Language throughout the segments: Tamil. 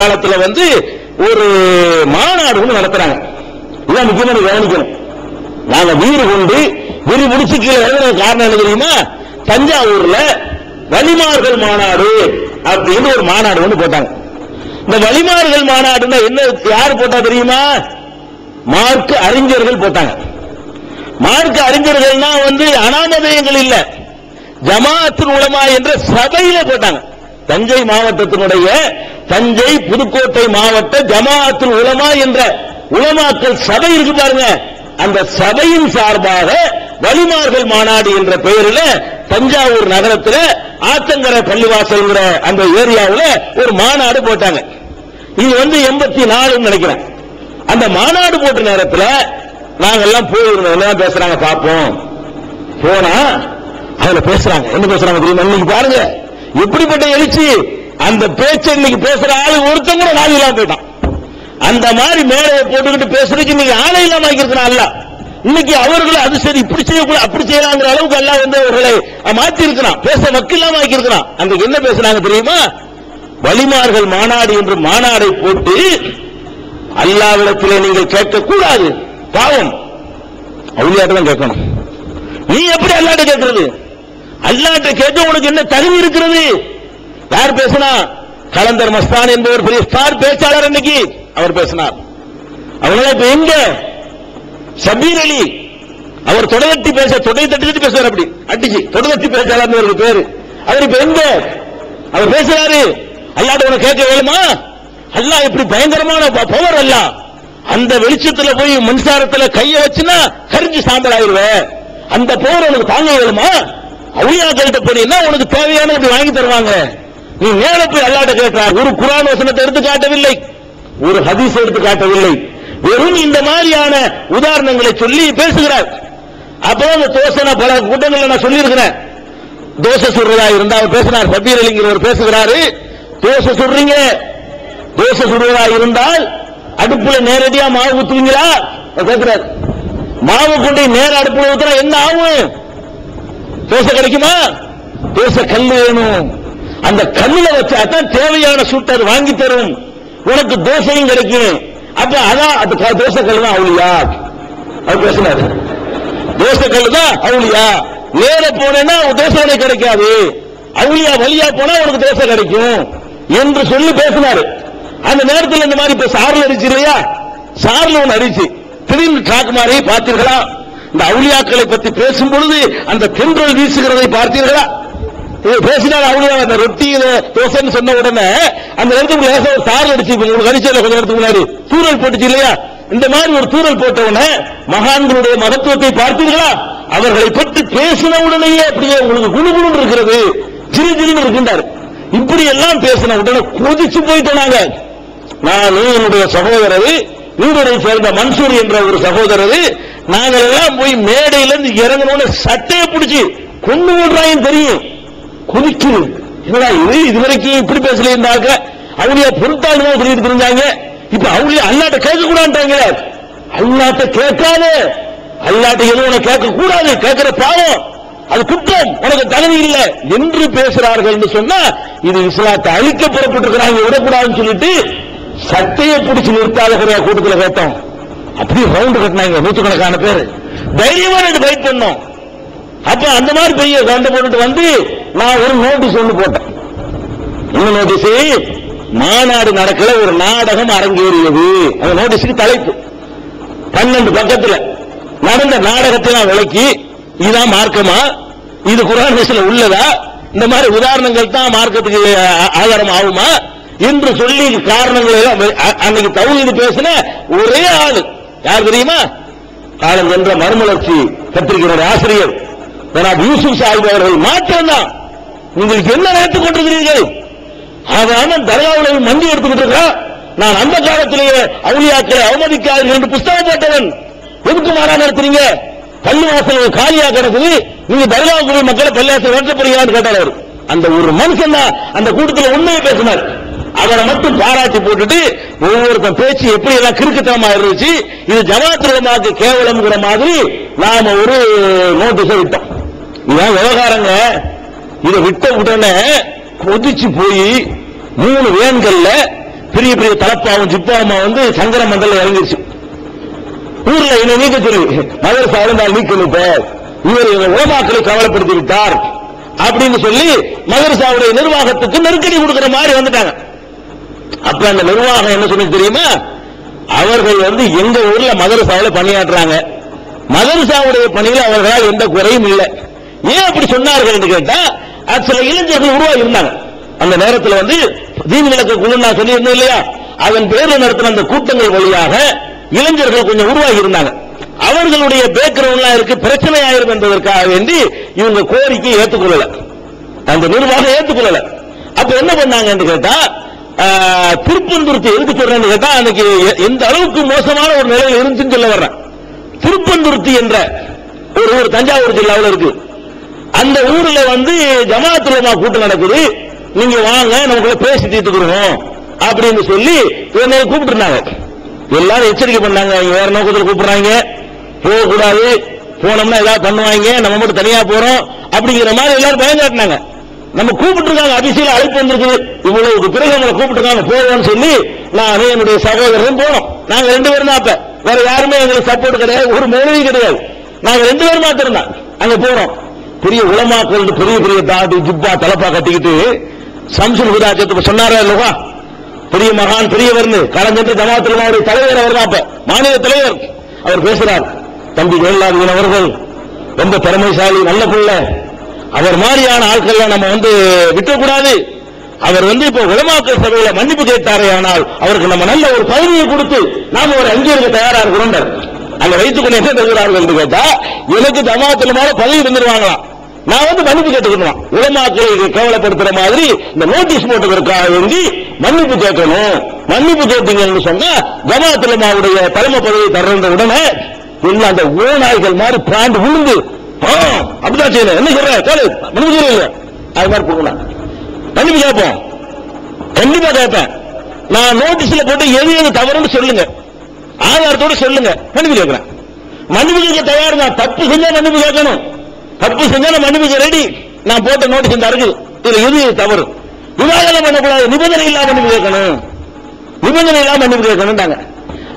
காலத்துல வந்து ஒரு மாநாடு ஒண்ணு நடத்துறாங்க. இதான் முக்கியமான கவனிக்கணும். நாங்க வீடு கொண்டு விரி முடிச்சு கீழே இறங்குற காரணம் என்ன தெரியுமா? தஞ்சாவூர்ல வலிமார்கள் மாநாடு அப்படின்னு ஒரு மாநாடு ஒண்ணு போட்டாங்க. இந்த வலிமார்கள் மாநாடுன்னா என்ன யார் போட்டா தெரியுமா? மார்க் அறிஞர்கள் போட்டாங்க. மார்க்க அறிஞர்கள்னா வந்து அனாமதயங்கள் இல்ல. ஜமாஅத்துல் உலமா என்ற சபையில போட்டாங்க. தஞ்சை மாவட்டத்தினுடைய தஞ்சை புதுக்கோட்டை மாவட்ட ஜமாஅத்துல் உலமா என்ற உலமாக்கள் சபை இருக்கு பாருங்க. அந்த சபையின் சார்பாக வலிமார்கள் மாநாடு என்ற பெயரில் தஞ்சாவூர் நகரத்தில் ஆத்தங்கரை பள்ளிவாசல்ங்கிற அந்த ஏரியாவில் ஒரு மாநாடு போட்டாங்க. இது வந்து எண்பத்தி நாலுன்னு நினைக்கிறேன். அந்த மாநாடு போட்ட நேரத்தில் நாங்கெல்லாம் போயிருந்தோம். பேசுறாங்க பார்ப்போம். போனா அதுல பேசுறாங்க. என்ன பேசுறாங்க தெரியுமா? இன்னைக்கு பாருங்க. எப்படிப்பட்ட எழுச்சி? அந்த பேச்சு இன்னைக்கு பேசுற ஆளு ஒருத்தன் கூட நாள் இல்லாம போயிட்டான். அந்த மாதிரி மேலையை போட்டுக்கிட்டு பேசுறதுக்கு இன்னைக்கு ஆளை இல்லாம ஆக்கியிருக்கிறான் அல்ல. இன்னைக்கு அவர்களும் அது சரி இப்படி செய்யக்கூடாது அப்படி செய்யலாங்கிற அளவுக்கு எல்லாம் வந்து அவர்களை மாற்றி இருக்கிறான் பேச மக்கள் இல்லாம ஆக்கியிருக்கிறான். அந்த என்ன பேசுறாங்க தெரியுமா? வலிமார்கள் மாநாடு என்று மாநாடை போட்டு அல்லாவிடத்திலே நீங்கள் கேட்கக்கூடாது. பாவம். அவுளியாட்ட தான் கேட்கணும். நீ எப்படி அல்லாட்ட கேட்கிறது? அல்லாட்ட கேட்க உனக்கு என்ன தகுதி இருக்கிறது? யார் பேசினா? கலந்தர் மஸ்தான் என்பவர் பெரிய ஸ்டார் பேச்சாளர் இன்னைக்கு அவர் பேசினார். அவங்கள இப்ப எங்க? சபீர் அலி அவர் தொடர்த்தி பேச தொடை தட்டிட்டு பேசுவார் அப்படி. அடிச்சு தொடர்த்தி பேச்சாளர் ஒரு பேரு. அவர் இப்ப எங்க? அவர் பேசுறாரு. அல்லாட்ட உனக்கு கேட்க வேணுமா? அல்லா இப்படி பயங்கரமான பவர் அல்ல. அந்த வெளிச்சத்துல போய் மின்சாரத்துல கைய வச்சுனா கரிஞ்சு சாம்பல் ஆயிருவ அந்த பவர் உனக்கு தாங்க வேணுமா? அவுளியாக்கள்கிட்ட போனீங்கன்னா உனக்கு தேவையானது வாங்கி தருவாங்க. நீ நேர போய் அல்லாட்ட கேட்டார் ஒரு குரான் வசனத்தை எடுத்து காட்டவில்லை. ஒரு ஹதீஸ் எடுத்து காட்டவில்லை. வெறும் இந்த மாதிரியான உதாரணங்களை சொல்லி பேசுகிறார். அப்போ அந்த தோசனை பல கூட்டங்களில் நான் சொல்லியிருக்கிறேன். தோசை சுடுறதா இருந்தா அவர் பேசினார். சபீர் அலிங்கிறவர் பேசுகிறாரு. தோசை சுடுறீங்க. தோசை சுடுவதா இருந்தால் அடுப்புல நேரடியா மாவு ஊத்துவீங்களா? கேட்கிறார் மாவு கொண்டு நேர அடுப்புல ஊத்துறா என்ன ஆகும்? தோசை கிடைக்குமா? தோசை கல் வேணும். அந்த கண்ணுல வச்சாதான் தேவையான சூட்டை அது வாங்கி தரும். உனக்கு தோசையும் கிடைக்கும். அப்ப அதான் அந்த தோசை கல் தான் அவளியா? அவர் பேசினாரு. தோசை கல் தான் அவளியா? நேர போனேன்னா தோசை உனக்கு கிடைக்காது. அவளியா வழியா போனா உனக்கு தோசை கிடைக்கும் என்று சொல்லி பேசினாரு. அந்த நேரத்தில் இந்த மாதிரி இப்ப சார்ல அடிச்சு இல்லையா சார்ல ஒன்று அடிச்சு. திடீர்னு ட்ராக் மாதிரி பார்த்தீர்களா? இந்த அவுளியாக்களை பத்தி பேசும் பொழுது அந்த தென்றல் வீசுகிறதை பார்த்தீர்களா? இது பேசினார் அவுளியா அந்த ரொட்டியில தோசைன்னு சொன்ன உடனே அந்த இடத்துக்கு லேசா ஒரு சாரல் அடிச்சு இப்ப உங்களுக்கு அடிச்சல கொஞ்ச நேரத்துக்கு முன்னாடி. தூரல் போட்டுச்சு இல்லையா? இந்த மாதிரி ஒரு தூரல் போட்ட உடனே மகான்களுடைய மகத்துவத்தை பார்த்தீர்களா அவர்களை பற்றி பேசின உடனேயே அப்படியே உங்களுக்கு குணுகுணு இருக்கிறது. சிறு சிறுன்னு இருக்கின்றார். இப்படி எல்லாம் பேசின உடனே கொதிச்சு போயிட்டோம் நாங்க. நான் என்னுடைய சகோதரர் வீடுரை சேர்ந்த மன்சூர் என்ற ஒரு சகோதரர் நாங்கள் எல்லாம் போய் மேடையில இருந்து இறங்கணும்னு சட்டையை பிடிச்சி கொண்டு விடுறாயும் தெரியும். குதிக்குது என்னடா இது? இதுவரைக்கும் இப்படி பேசல இருந்தாங்க அவளியா பொருட்டாளுமா சொல்லிட்டு தெரிஞ்சாங்க இப்ப அவங்களே அல்லாட்ட கேட்க கூடாண்டாங்க அல்லாட்ட கேட்காத. அல்லாட்ட எதுவும் உனக்கு கேட்க கூடாது கேட்கிற பாவம். அது குற்றம். உனக்கு தகுதி இல்லை. என்று பேசுறார்கள் என்று சொன்னா இது இஸ்லாத்தை அழிக்க புறப்பட்டிருக்கிறாங்க. விடக்கூடாதுன்னு சொல்லிட்டு சட்டையை பிடிச்சு நிறுத்தாத கூட்டத்தில் கேட்டோம். அப்படி ரவுண்டு கட்டினாங்க. நூற்றுக்கணக்கான பேர். தைரியமா ரெண்டு ஃபைட் பண்ணோம். அப்ப அந்த மாதிரி பெரிய சண்டை போட்டுட்டு வந்து நான் ஒரு நோட்டீஸ் ஒன்று போட்டேன். என்ன நோட்டீஸ் மாநாடு நடக்கல ஒரு நாடகம் அரங்கேறியது. அந்த நோட்டீஸுக்கு தலைப்பு. பன்னெண்டு பக்கத்தில் நடந்த நாடகத்தை நான் விளக்கி இதுதான் மார்க்கமா? இது குரான் ஹதீஸ்ல உள்ளதா? இந்த மாதிரி உதாரணங்கள் தான் மார்க்கத்துக்கு ஆதாரம் ஆகுமா? என்று சொல்லி காரணங்கள் எல்லாம் அன்னைக்கு தௌஹீது பேசின ஒரே ஆளு. யார் தெரியுமா? காலம் என்ற மறுமலர்ச்சி பத்திரிகையினுடைய ஆசிரியர். யூசுப் சாஹிப் அவர்கள் மாற்றம் தான் உங்களுக்கு என்ன நினைத்துக் கொண்டிருக்கிறீர்கள்? அவன் தர்காவில் மண்டி எடுத்துக்கிட்டு இருக்கான் நான் அந்த காலத்திலேயே அவுளியாக்களை அவமதிக்காதீர்கள் என்று புஸ்தகம் போட்டவன். எதுக்கு மாறா நடத்துறீங்க பள்ளி வாசல் காலியா கிடக்குது. நீங்க தர்காவுக்குரிய மக்களை பள்ளியாசல் வெட்ட போறீங்களான்னு கேட்டார் அந்த ஒரு மனுஷன் தான் அந்த கூட்டத்தில் உண்மையை பேசினார். அவரை மட்டும் பாராட்டி போட்டுட்டு ஒவ்வொருத்தன் பேச்சு எப்படி எல்லாம் கிறுக்குத்தனமா இருந்துச்சு இது ஜமாத்திரமாக்கு கேவலம்ங்கிற மாதிரி நாம ஒரு நோட்டீஸை விட்டோம். இதான் விவகாரங்க. இதை விட்ட உடனே கொதிச்சு போய் மூணு வேன்கள்ல பெரிய பெரிய தலப்பாவும் ஜிப்பாவுமா வந்து சங்கர மண்டல இறங்கிருச்சு. ஊர்ல என்ன நீக்க சொல்லி? மதரசா இருந்தால் நீக்கணும் இப்ப. இவர் ஓமாக்களை கவலைப்படுத்தி விட்டார் அப்படின்னு சொல்லி மதரசாவுடைய நிர்வாகத்துக்கு நெருக்கடி கொடுக்கிற மாதிரி வந்துட்டாங்க. அப்ப அந்த நிர்வாகம் என்ன சொன்னது தெரியுமா? அவர்கள் வந்து எங்க ஊர்ல மதரசாவில் பணியாற்றுறாங்க. மதரசாவுடைய பணியில் அவர்களால் எந்த குறையும் இல்லை. ஏன் அப்படி சொன்னார்கள் என்று கேட்டா சில இளைஞர்கள் உருவாகி இருந்தாங்க. அந்த நேரத்தில் வந்து தீன் விளக்கு குழு நான் சொல்லியிருந்தேன் இல்லையா? அதன் பேரில் நடத்தின அந்த கூட்டங்கள் வழியாக இளைஞர்கள் கொஞ்சம் உருவாகி இருந்தாங்க. அவர்களுடைய பேக்ரவுண்ட்லாம் இருக்கு பிரச்சனை ஆயிரும் என்பதற்காக வேண்டி இவங்க கோரிக்கை ஏற்றுக்கொள்ளல. அந்த நிர்வாகம் ஏற்றுக்கொள்ளல. அப்ப என்ன பண்ணாங்க கேட்டா திருப்பந்துருத்தி எதுக்கு சொல்றேன்னு கேட்டா அன்னைக்கு எந்த அளவுக்கு மோசமான ஒரு நிலையில் இருந்துச்சுன்னு சொல்ல வர்றேன். திருப்பந்துருத்தி என்ற ஒரு ஒரு தஞ்சாவூர் ஜில்லாவில் இருக்கு. அந்த ஊர்ல வந்து ஜமாத்துலமா கூட்டம் நடக்குது. நீங்க வாங்க நமக்குள்ள பேசி தீர்த்துக்கிறோம் அப்படின்னு சொல்லி என்னை கூப்பிட்டுருந்தாங்க. எல்லாரும் எச்சரிக்கை பண்ணாங்க அவங்க வேற நோக்கத்தில் கூப்பிடுறாங்க. போகக்கூடாது போனோம்னா ஏதாவது பண்ணுவாங்க நம்ம மட்டும் தனியா போறோம் அப்படிங்கிற மாதிரி எல்லாரும் பயம் காட்டினாங்க. நம்ம கூப்பிட்டுருக்காங்க அபிஷேகம் அழைப்பு வந்திருக்குது. இவ்வளவு பிறகு நம்மளை கூப்பிட்டுருக்காங்க போவோம்னு சொல்லி நான் என்னுடைய சகோதரரும் போனோம். நாங்க ரெண்டு பேரும் தான் அப்ப. வேற யாருமே எங்களுக்கு சப்போர்ட் கிடையாது ஒரு மேலவி கிடையாது. நாங்க ரெண்டு பேரும் மாத்திரம் அங்க போறோம். பெரிய உலமாக்கள் பெரிய பெரிய தாடி ஜிப்பா தலப்பா கட்டிக்கிட்டு சம்சுல் ஹுதாஜத்து சொன்னாரா இல்லவா பெரிய மகான் பெரியவர்னு. கலந்துட்டு ஜமாத்தில் அவருடைய தலைவர் அவர் அப்போ அப்ப. மாநில தலைவர். அவர் பேசுறார். தம்பி வேலாதிபன் அவர்கள் ரொம்ப திறமைசாலி நல்ல பிள்ளை. அவர் மாதிரியான ஆட்கள் நம்ம வந்து விட்டக்கூடாது. அவர் வந்து இப்ப உலமாக்கல் சபையில மன்னிப்பு கேட்டாரே ஆனால் அவருக்கு நம்ம நல்ல ஒரு பதவியை கொடுத்து நாம ஒரு அங்கீகரிக்க தயாரா இருக்கிறோம். அங்க வைத்துக் கொண்டு என்ன தருகிறார்கள் என்று கேட்டா எனக்கு ஜமாத்தில் மேல பதவி வந்துருவாங்களாம் நான் வந்து மன்னிப்பு கேட்டுக்கணும். உலமாக்களை கேவலப்படுத்துற மாதிரி இந்த நோட்டீஸ் போட்டதற்காக வேண்டி மன்னிப்பு கேட்கணும். மன்னிப்பு கேட்டீங்கன்னு சொன்னா ஜமாத்துலமாவுடைய தலைமை பதவி தர்ற உடனே எல்லாம் அந்த ஓநாய்கள் மாதிரி பிராண்டு விழுந்து ஆ, அப்படிதான் செய்யணும். என்ன சொல்ற? கேளு. மன்னிப்பு கேளு. அது மாதிரி போகணும் மன்னிப்பு கேட்போம். கண்டிப்பா கேட்பேன். நான் நோட்டீஸ்ல போட்டு எது எது தவறுன்னு சொல்லுங்க. ஆதாரத்தோட சொல்லுங்க. மன்னிப்பு கேட்கிறேன். மன்னிப்பு கேட்க தயார் தான் தப்பு செஞ்சா மன்னிப்பு கேட்கணும். தப்பு செஞ்சா நான் மன்னிப்பு ரெடி நான் போட்ட நோட்டீஸ் இந்த இருக்குது இதுல எது தவறு? விவாதம் பண்ணக்கூடாது. நிபந்தனை இல்லாம மன்னிப்பு கேட்கணும். நிபந்தனை இல்லாம மன்னிப்பு கேட்கணும்டாங்க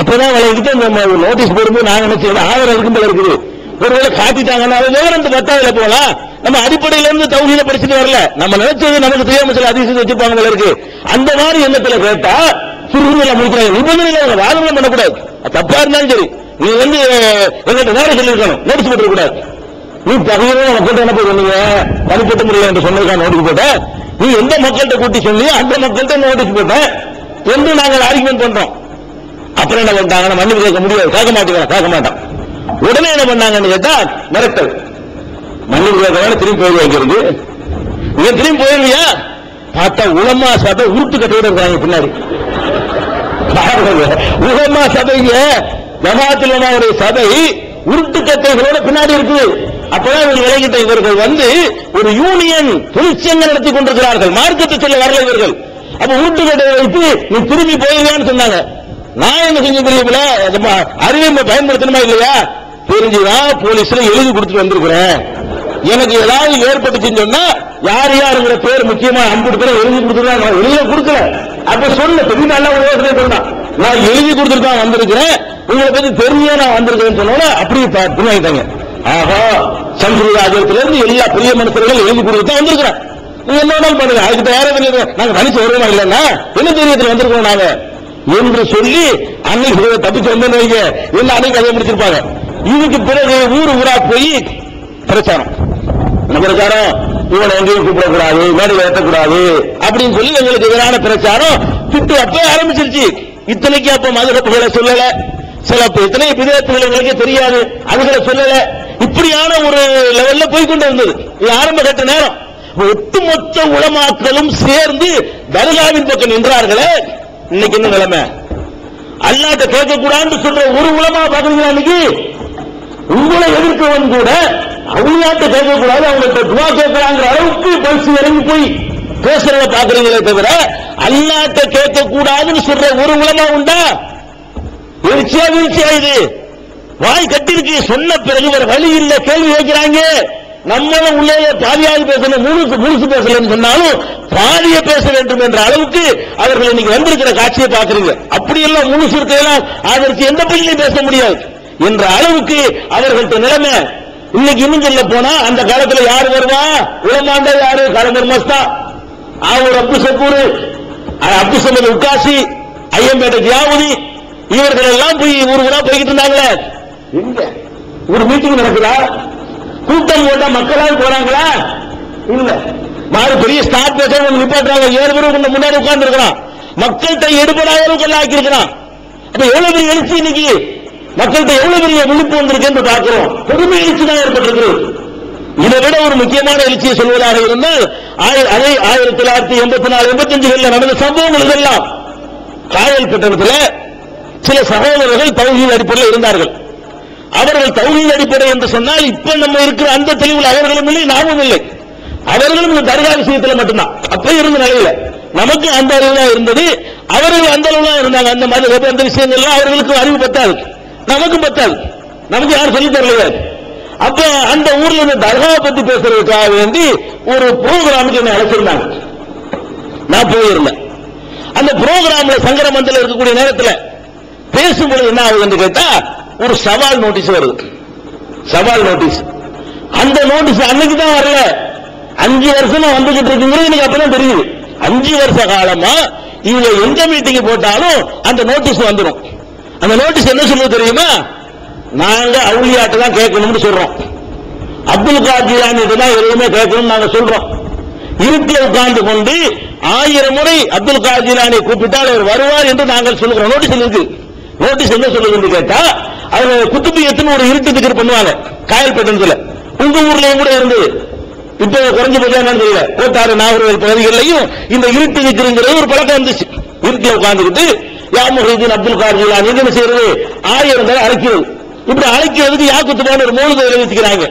அப்பதான் விளையாட்டு நம்ம நோட்டீஸ் போடும்போது நான் நினைச்சேன் ஆதரவு இருக்கும் போல இருக்குது. ஒருவேளை காட்டிட்டாங்கன்னா அது விவரம் பத்தாவதுல போலாம் நம்ம அடிப்படையில இருந்து தௌஹீத படிச்சுட்டு வரல. நம்ம நினைச்சது நமக்கு தெரியாம சில அதிசயம் வச்சிருப்பாங்க போல இருக்கு. அந்த மாதிரி எண்ணத்துல கேட்டா சுருகுல முடிக்கிறாங்க. நிபந்தனையில அவங்க வாதம் பண்ணக்கூடாது. தப்பா இருந்தாலும் சரி. நீ வந்து எங்கிட்ட நேரம் சொல்லியிருக்கணும். நோட்டீஸ் போட்டு கூடாது நீ தகுதியான மக்கள்கிட்ட என்ன போய் சொன்னீங்க தனிப்பட்ட முறையில் என்று சொன்னதுக்காக நோட்டீஸ் போட்டேன் நீ எந்த மக்கள்கிட்ட கூட்டி சொல்லி அந்த மக்கள்கிட்ட நோட்டீஸ் போட்டேன் என்று நாங்கள் ஆர்குமெண்ட் பண்றோம். அப்புறம் என்ன பண்ணிட்டாங்க? மன்னிப்பு கேட்க முடியாது. கேட்க மாட்டேங்கிறோம் கேட்க மாட்டோம் உடனே என்ன பண்ணாங்கன்னு கேட்டா மிரட்டல். மன்னிப்பு கேட்கறாங்க திரும்பி போய் வைக்கிறது நீங்க திரும்பி போயிருவியா? பார்த்தா உளமா சபை உருட்டு கட்டோட இருக்காங்க பின்னாடி. பாருங்க, உலமா சபைங்க ஜமாத்துலமாவுடைய சபை உருட்டு கட்டைகளோட பின்னாடி இருக்குது. அப்பதான் இவங்க விலகிட்ட இவர்கள் வந்து ஒரு யூனியன் தொழிற்சங்கம் நடத்தி கொண்டிருக்கிறார்கள். மார்க்கத்தை சொல்ல வரல இவர்கள். அப்ப உருட்டு கட்டை வைத்து நீ திரும்பி போயிருக்கான்னு சொன்னாங்க. நான் என்ன செஞ்ச தெரியல அறிவை பயன்படுத்தணுமா இல்லையா? தெரிஞ்சுதான் போலீஸ்ல எழுதி கொடுத்துட்டு வந்திருக்கிறேன். எனக்கு ஏதாவது ஏற்பட்டுச்சுன்னு சொன்னா யார் யாருங்கிற பேர் முக்கியமா அம்புட்டு பேர் எழுதி கொடுத்துருக்கா நான் எழுத கொடுக்கல அப்ப சொல்ல பெரிய நல்ல ஒரு யோசனை சொன்னான் நான் எழுதி கொடுத்துட்டு தான் வந்திருக்கிறேன். உங்களை பத்தி தெரிஞ்சே நான் வந்திருக்கிறேன்னு சொன்னோட அப்படியே பா- ஆகா சம்ஸ்கிருத சம்ஸ்கிருதாஜத்துல இருந்து எல்லா பெரிய மனுஷர்களும் எழுதி கொடுத்து தான் வந்திருக்கிறேன் நீங்க என்ன வேணாலும் பண்ணுங்க. அதுக்கு தயாரா தெரியுது நாங்க மனுஷன் வருவோமா இல்லைன்னா? என்ன தெரியத்துல வந்திருக்கோம் நாங்க? என்று சொல்லி அன்னைக்கு தப்பிச்சு வந்தேன்னு வைங்க. என்ன அன்னைக்கு அதை முடிச்சிருப்பாங்க. இதுக்கு பிறகு ஊர் ஊரா போய் பிரச்சாரம். என்ன பிரச்சாரம்? இவனை எங்கேயும் கூப்பிடக்கூடாது மேடையில் ஏற்றக்கூடாது அப்படின்னு சொல்லி எங்களுக்கு எதிரான பிரச்சாரம் திட்டு அப்ப ஆரம்பிச்சிருச்சு. இத்தனைக்கு அப்ப மதுரப்புகளை சொல்லல. சில இத்தனை விதத்துகள் எங்களுக்கே தெரியாது. அதுகளை சொல்லல. இப்படியான ஒரு லெவல்ல போய் கொண்டு வந்தது. இது ஆரம்ப கட்ட நேரம். ஒட்டுமொத்த உளமாக்களும் சேர்ந்து தர்காவின் பக்கம் நின்றார்களே. இன்னைக்கு என்ன நிலைமை? அல்லாட்ட கேட்கக்கூடாதுன்னு சொல்ற ஒரு உலமா பாக்குறீங்களா இன்னைக்கு? உங்களை எதிர்க்கவன் கூட அவங்களாட்ட கேட்கக்கூடாது. அவங்கள்ட்ட துவா கேட்கிறாங்கிற அளவுக்கு பரிசு இறங்கி போய் பேசுறத பாக்குறீங்களே தவிர அல்லாட்ட கேட்கக்கூடாதுன்னு சொல்ற ஒரு உலமா உண்டா? வீழ்ச்சியா வீழ்ச்சியா இது? வாய் கட்டிருக்கு. சொன்ன பிறகு வேற வழி இல்ல. கேள்வி கேட்கிறாங்க. நம்மளும் உள்ளே பாதியாக பேசணும். முழுசு முழுசு பேசலன்னு சொன்னாலும் பாதிய பேச வேண்டும் என்ற அளவுக்கு அவர்கள் இன்னைக்கு வந்திருக்கிற காட்சியை பார்க்கறீங்க. அப்படியெல்லாம் முழுசு இருக்கையெல்லாம் அதற்கு எந்த பள்ளியிலையும் பேச முடியாது. என்ற அளவுக்கு அவர்கள்ட்ட நிலைமை. இன்னைக்கு இன்னும் சொல்ல போனா அந்த காலத்துல யாரு வருவா? உலமாண்டா யாரு? கலைஞர் மஸ்தா. அவர் அப்து சக்கூரு. அப்து சமது உக்காசி ஐயம்பேட்டை தியாவதி இவர்கள் எல்லாம் போய் ஊர் ஊரா போய்கிட்டு இருந்தாங்களே. எங்க? ஒரு மீட்டிங் நடக்குதா? கூட்டம் போட்டா மக்களால் போறாங்களா? இல்ல. மாறு பெரிய ஸ்டாப் பேச ஒன்று நிப்பாட்டுறாங்க. ஏழு பேரும் முன்னாடி உட்கார்ந்து இருக்கிறான் மக்கள்கிட்ட எடுபடாத அளவுக்கு எல்லாம் ஆக்கி இருக்கிறான் அப்ப எவ்வளவு பெரிய எழுச்சி இன்னைக்கு? மக்கள்கிட்ட எவ்வளவு பெரிய விழிப்பு வந்திருக்குன்னு பார்க்கிறோம். பெருமை எழுச்சி தான் ஏற்பட்டிருக்கு இதை விட ஒரு முக்கியமான எழுச்சியை சொல்வதாக இருந்தால் ஆய- ஆயிரத்தி தொள்ளாயிரத்தி எண்பத்தி நாலு எண்பத்தஞ்சுகளில் நடந்த சம்பவங்கள் இதெல்லாம். காயல் பட்டணத்தில் சில சகோதரர்கள் பகுதியின் அடிப்படையில் இருந்தார்கள். அவர்கள் தௌஹீத் அடிப்படை என்று சொன்னால் இப்ப நம்ம இருக்கிற அந்த தெளிவில் அவர்களும் இல்லை நாமும் இல்லை. அவர்களும் இந்த தர்கா விஷயத்துல மட்டும்தான். அப்ப இருந்த நிலையில நமக்கு அந்த அறிவு தான் இருந்தது அவர்கள் அந்த அளவு தான் இருந்தாங்க. அந்த மாதிரி அந்த விஷயங்கள்லாம் அவர்களுக்கு அறிவு பத்தாது. நமக்கும் பத்தாது. நமக்கு யாரும் சொல்லி தரலையா? அப்ப அந்த ஊர்ல இந்த தர்காவை பத்தி பேசுறதுக்காக வேண்டி ஒரு ப்ரோக்ராமுக்கு என்ன அழைச்சிருந்தாங்க. நான் போயிருந்தேன். அந்த ப்ரோக்ராம்ல சங்கர மந்தில இருக்கக்கூடிய நேரத்துல பேசும்போது என்ன ஆகுதுன்னு கேட்டா ஒரு சவால் நோட்டீஸ் வருது. சவால் நோட்டீஸ். அந்த நோட்டீஸ் அன்னைக்கு தான் வரல. அஞ்சு வருஷமா வந்துகிட்டு இருக்குங்கிறது எனக்கு அப்பதான் தெரியுது. அஞ்சு வருஷ காலமா இவங்க எந்த மீட்டிங் போட்டாலும் அந்த நோட்டீஸ் வந்துடும் அந்த நோட்டீஸ் என்ன சொல்லுவது தெரியுமா? நாங்க அவுளியாட்ட தான் கேட்கணும்னு சொல்றோம். அப்துல் கார் ஜிலானிட்ட தான் எதுவுமே கேட்கணும்னு நாங்க சொல்றோம். இருட்டில் உட்கார்ந்து கொண்டு ஆயிரம் முறை அப்துல் கார் கூப்பிட்டால் அவர் வருவார் என்று நாங்கள் சொல்லுகிறோம். நோட்டீஸ் இருக்கு? நோட்டீஸ் என்ன சொல்லுதுன்னு கேட்டா அதுல குத்துபியத்துன்னு ஒரு இருட்டு திக்கர் பண்ணுவாங்க. காயல்பட்டணத்துல உங்க ஊர்லயும் கூட இருந்தது. இப்ப குறைஞ்சு போச்சா என்னன்னு தெரியல. கோட்டாறு நாகர்கோவில் பகுதிகளிலையும் இந்த இருட்டு திக்கிறங்கிறது ஒரு பழக்கம் இருந்துச்சு. இருட்டில் உட்கார்ந்துக்கிட்டு யாமுஹீதீன் அப்துல் கார் என்ன செய்யறது? ஆயிரம் பேர் அழைக்கிறது. இப்படி அழைக்கிறதுக்கு யாக்குத்துமான ஒரு மூணு பேர் எழுதிக்கிறாங்க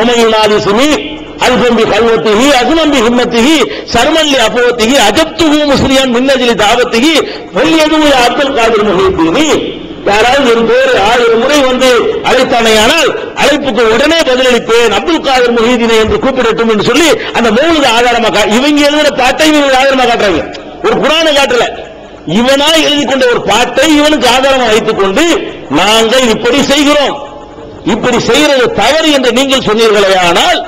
உமையில் நாதி சுமி அல்பம்பி கல்வத்திகி அசுமம்பி ஹிம்மத்திகி சர்மல்லி அபவத்திகி அஜப்துகு முஸ்லியான் மின்னஜிலி தாவத்திகி வெள்ளியது அப்துல் காதிர் முஹீத்தீனி யாராவது என் பேர் ஆயிரம் முறை வந்து அழைத்தானேயானால் அழைப்புக்கு உடனே பதிலளிப்பேன் அப்துல் காதர் முஹீதினை என்று கூப்பிடட்டும் என்று சொல்லி அந்த மூணுக்கு ஆதாரமாக இவங்க எழுதுற பாட்டை இவங்க ஆதாரமா காட்டுறாங்க. ஒரு புராண காட்டல. இவனா எழுதி கொண்ட ஒரு பாட்டை இவனுக்கு ஆதாரமாக வைத்துக் கொண்டு நாங்கள் இப்படி செய்கிறோம். இப்படி செய்யறது தவறு என்று நீங்கள் சொன்னீர்களே ஆனால்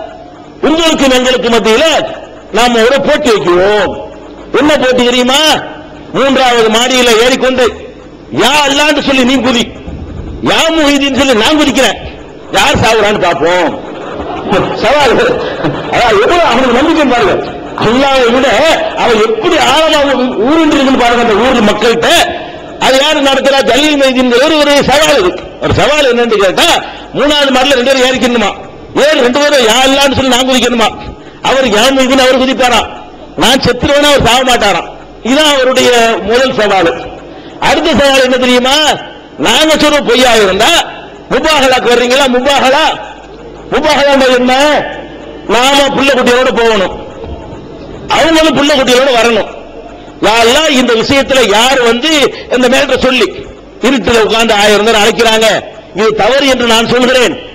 உங்களுக்கும் எங்களுக்கு மத்தியில் நாம் ஒரு போட்டி வைக்கிறோம். என்ன போட்டி தெரியுமா? மூன்றாவது மாடியில் ஏறிக்கொண்டு யா அல்லான்னு சொல்லி நீ குதி. யா முஹிதின்னு சொல்லி நான் குதிக்கிறேன். யார் சாவுறான்னு பார்ப்போம். சவால். அதான் எவ்வளவு அவனுக்கு நம்பிக்கை பாருங்க. அல்லாவை விட அவன் எப்படி ஆழமாக ஊருண்டு இருக்குன்னு பாருங்க அந்த ஊர் மக்கள்கிட்ட. அது யாரு நடத்துறா? ஜலீல் மைதின் ஒரு சவால் இருக்கு ஒரு சவால் என்னன்னு கேட்டா மூணாவது மாடல ரெண்டு பேரும் ஏறிக்கணுமா? ஏழு ரெண்டு பேரும் யா இல்லான்னு சொல்லி நான் குதிக்கணுமா? அவர் யா மைதின் அவர் குதிப்பாராம் நான் செத்துருவேனா? அவர் சாக மாட்டாராம் இதான் அவருடைய முதல் சவால். அடுத்த சவால் என்ன தெரியுமா? நாங்க சொல்ற பொய்யா இருந்தா முபாகலாக்கு வர்றீங்களா? முபாகலா? முபாகலா என்ன? நாம புள்ள குட்டியோட போகணும். அவங்களும் புள்ள குட்டியோட வரணும். யாரெல்லாம் இந்த விஷயத்துல யார் வந்து இந்த மேட்டரை சொல்லி இருட்டுல உட்கார்ந்து ஆயிரம் அழைக்கிறாங்க இது தவறு என்று நான் சொல்கிறேன்.